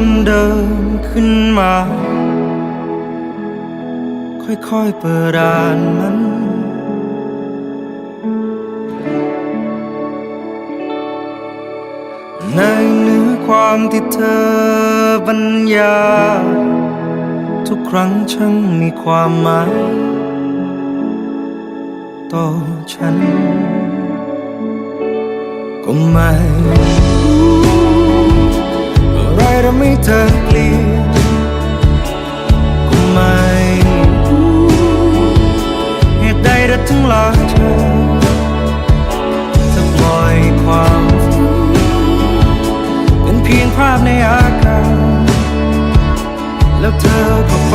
มเดิมขึ้นมา ค่อยๆเปิดอ่านมันในเนื้อความที่เธอบรรยา ทุกครั้งช่างมีความหมายต่อฉัน ก็ไม่ ทำให้เธอเปลี่ยนก็ไม่รู้เหตุใดเธอถึงลาเธอจะปล่อยความเป็นเพียงภาพในอากาศแล้วเธอก็ไป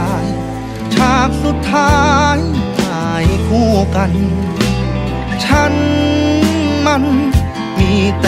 ายฉากสุดท้ายถ่ายคู่กัน ฉันมันมีแต่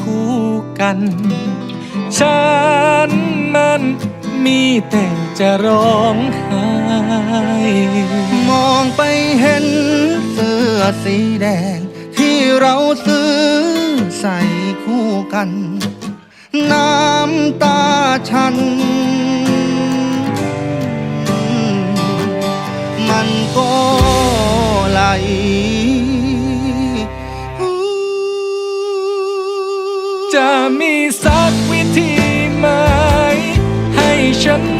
คู่กัน ฉันมันมีแต่จะร้องไห้มองไปเห็นเสื้อสีแดง ที่เราซื้อใส่คู่กัน น้ำตาฉัน มันก็ไหล จะมีสักวิธีไหม ให้ฉัน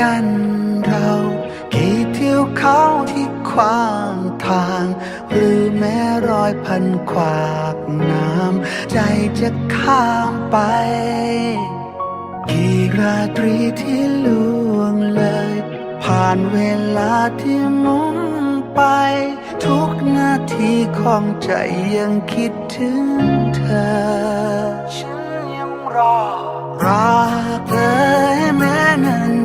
กันเรากี่เที่ยวเขาที่ขวางทาง หรือแม้รอยพันขวากน้ำ ใจจะข้ามไป กี่ราตรีที่ล่วงเลย ผ่านเวลาที่มุนไป ทุกนาทีของใจยังคิดถึงเธอ ฉันยังรอรักเธอให้แม้นาน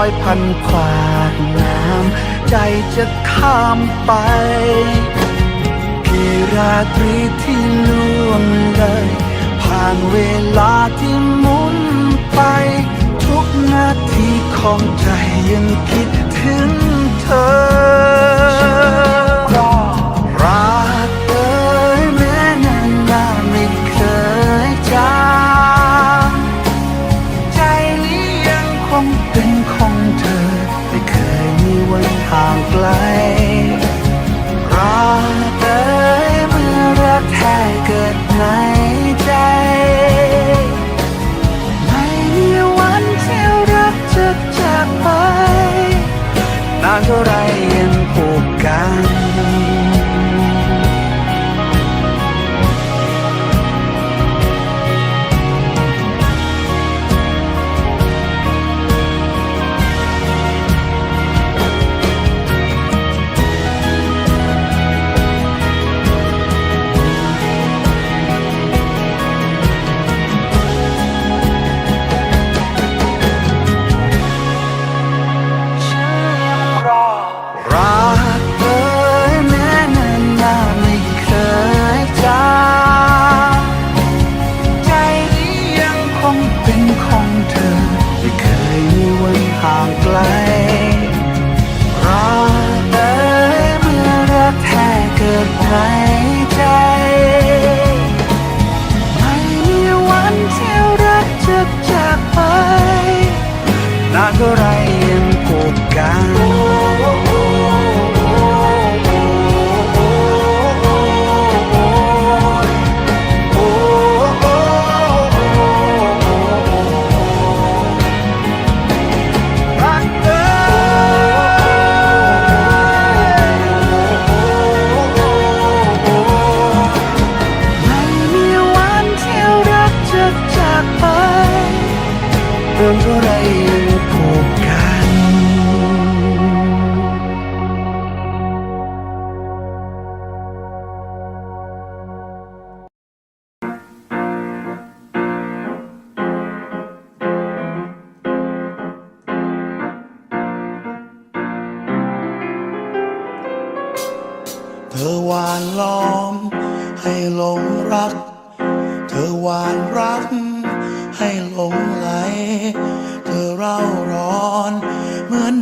อยพันควากน้ำใจจะข้ามไป พี่ราตรีที่ล่วงเลย ผ่านเวลาที่หมุนไป ทุกนาทีของใจยังคิดถึงเธอ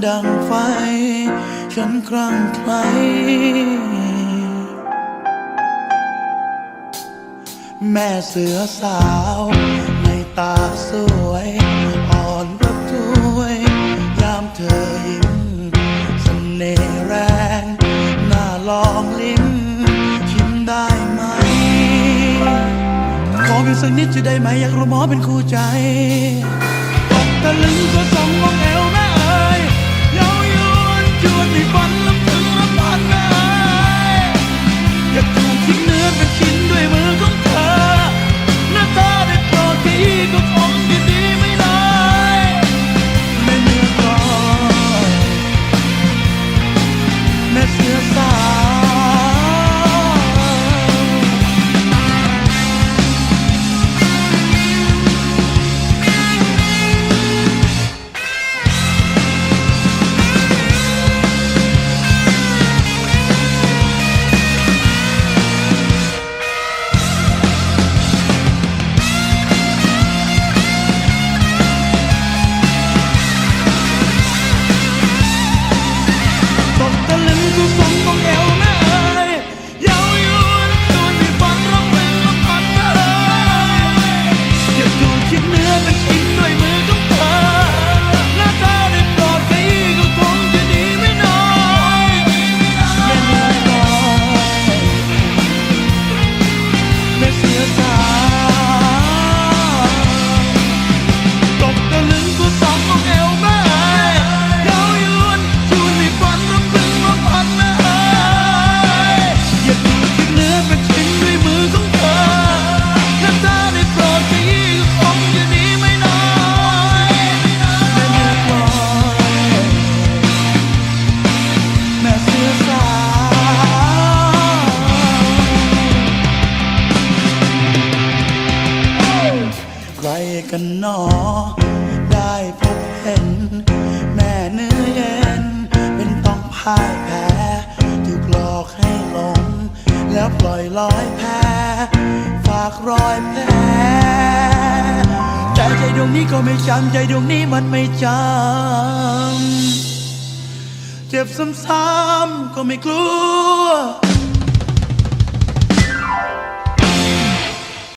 ดังไฟ ฉันคลั่งไคล้แม่เสือสาว ไรกันหนอ ได้พบเห็น แม่เนื้อเย็น เป็นต้องพ่ายแพ้ถูกหลอกให้ลง แล้วปล่อยลอยแพ้ ฝากรอยแผลใจใจดวงนี้ก็ไม่จำใจดวงนี้มันไม่จำ เจ็บซ้ำๆก็ไม่กลัว